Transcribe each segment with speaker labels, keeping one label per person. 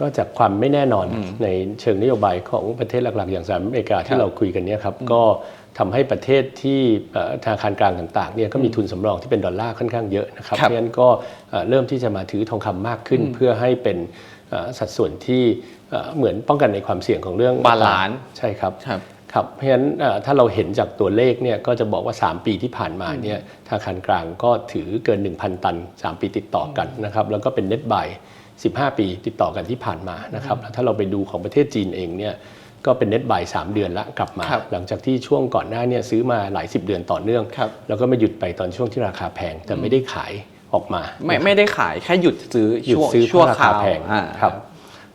Speaker 1: ก็จากความไม่แน่นอนในเชิงนโยบายของประเทศหลักๆ อย่างสหรัฐอเมริกา
Speaker 2: ครั
Speaker 1: ที่
Speaker 2: บ
Speaker 1: เราคุยกันเนี่ยครับก็ทำให้ประเทศที่เอ่อธนาคารกลางต่างๆเนี่ยก็มีทุนสำรองที่เป็นดอลลาร์ค่อนข้างเยอะนะครับ
Speaker 2: ครับ
Speaker 1: เพราะฉะนั้นก็เอ่อเริ่มที่จะมาถือทองคำมากขึ้นเพื่อให้เป็นเอ่อสัดส่วนที่เอ่อเหมือนป้องกันในความเสี่ยงของเรื่อง
Speaker 2: บาลานซ์
Speaker 1: ใช่ครับ
Speaker 2: ครับ
Speaker 1: ครับเพราะฉะนั้นเอ่อถ้าเราเห็นจากตัวเลขเนี่ยก็จะบอกว่า 3 ปีที่ผ่านมาเนี่ยธนาคารกลางก็ถือเกิน 1,000 ตัน 3 ปีติดต่อกันนะครับแล้วก็เป็นเน็ตบาย 15 ปีติดต่อกันที่ผ่านมานะครับแล้วถ้าเราไปดูของประเทศจีนเองเนี่ยก็เป็นเน็ตบาย3เดือนละกลับมา
Speaker 2: ครับ
Speaker 1: หลังจากที่ช่วงก่อนหน้าเนี่ยซื้อมาหลาย 10 เดือนต่อเนื่อง
Speaker 2: ครับ
Speaker 1: แล้วก็มาหยุดไปตอนช่วงที่ราคาแพงแต่ไม่ได้ขายออกมา
Speaker 2: ไม่ไม่ได้ขายแค่หยุดซื้อ
Speaker 1: หยุด
Speaker 2: ชั่ว
Speaker 1: ซื้อ
Speaker 2: ชั่ว
Speaker 1: เพราะรา
Speaker 2: ครา
Speaker 1: คาวแพง
Speaker 2: อ่า
Speaker 1: ครับเพ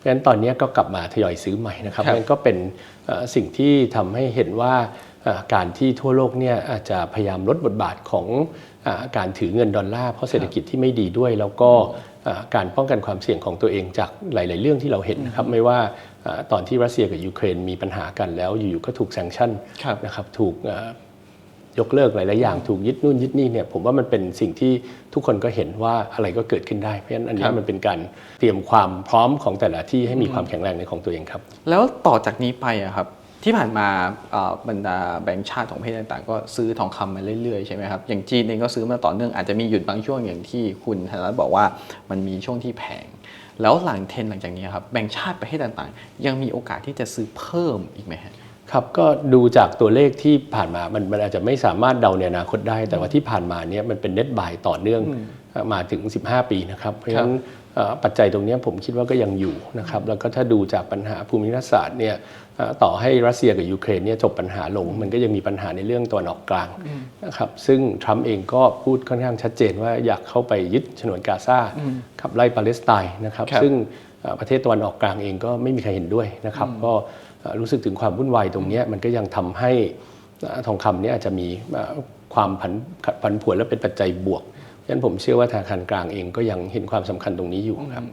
Speaker 1: ราะฉะนั้นตอนนี้ก็กลับมาทยอยซื้อใหม่นะครับ
Speaker 2: ครับ
Speaker 1: นั่นก็เป็นเอ่อสิ่งที่ทำให้เห็นว่าเอ่อการที่ทั่วโลกเนี่ยอาจจะพยายามลดบทบาทของเออการถือเงินดอลลาร์เพราะเศรษฐกิจที่ไม่ดีด้วย แล้วก็เอ่อการป้องกันความเสี่ยงของตัวเองจากหลาย ๆ เรื่องที่เราเห็นนะครับไม่ว่าเอ่อตอนที่รัสเซียกับยูเครนมีปัญหากันแล้วอยู่ๆก็ถูกแซงชั่น
Speaker 2: ครับ
Speaker 1: นะครับถูกเอ่อ ยกเลิกหลายๆอย่างถูกยึดนู่นยึดนี่เนี่ยผมว่ามันเป็นสิ่งที่ทุกคนก็เห็นว่าอะไรก็เกิดขึ้นได้เพราะฉะนั้นอันนี้มันเป็นการเตรียมความพร้อมของแต่ละที่ให้มีความแข็งแรงในของตัวเองครับ
Speaker 2: แล้วต่อจากนี้ไปอะครับที่ผ่านมาบรรดาแบงก์ชาติของประเทศต่างๆ ก็ซื้อทองคำมาเรื่อยๆใช่ไหมครับอย่างจีนเองก็ซื้อมาต่อเนื่องอาจจะมีหยุดบางช่วงอย่างที่คุณธนรัตน์บอกว่ามันมีช่วงที่แพงแล้วหลังเทนหลังจากนี้ครับแบงก์ชาติประเทศต่างๆ ยังมีโอกาสที่จะซื้อเพิ่มอีกไหมฮะ
Speaker 1: ครับก็ดูจากตัวเลขที่ผ่านมามันมันอาจจะไม่สามารถเดาในอนาคตได้ แต่ว่าที่ผ่านมาเนี่ยมันเป็นเน็ตบายต่อเนื่องเอ่อมาถึง 15 ปีนะครับ เพราะฉะนั้นเอ่อปัจจัยตรงเนี้ยผมคิดว่าก็ยังอยู่นะครับ แล้วก็ถ้าดูจากปัญหาภูมิรัฐศาสตร์เนี่ยเอ่อต่อให้รัสเซียกับยูเครนเนี่ยจบปัญหาลง มันก็ยังมีปัญหาในเรื่องตะวันออกกลางนะครับซึ่งทรัมป์เองก็พูดค่อนข้างชัดเจนว่าอยากเข้าไปยึดฉนวนกาซาขับไล่ปาเลสไตน์นะครับ
Speaker 2: ครับ
Speaker 1: ซึ่งเอ่อ ประเทศตะวันออกกลางเองก็ไม่มีใครเห็นด้วยนะครับ ก็เอ่อรู้สึกถึงความวุ่นวายตรงเนี้ยมันก็ยังทำให้เอ่อทองคำเนี่ยอาจจะมีเอ่อความผันผันผวนและเป็นปัจจัยบวกฉะนั้นผมเชื่อว่าธนาคารกลางเองก็ยังเห็นความสำคัญตรงนี้อยู่ครับ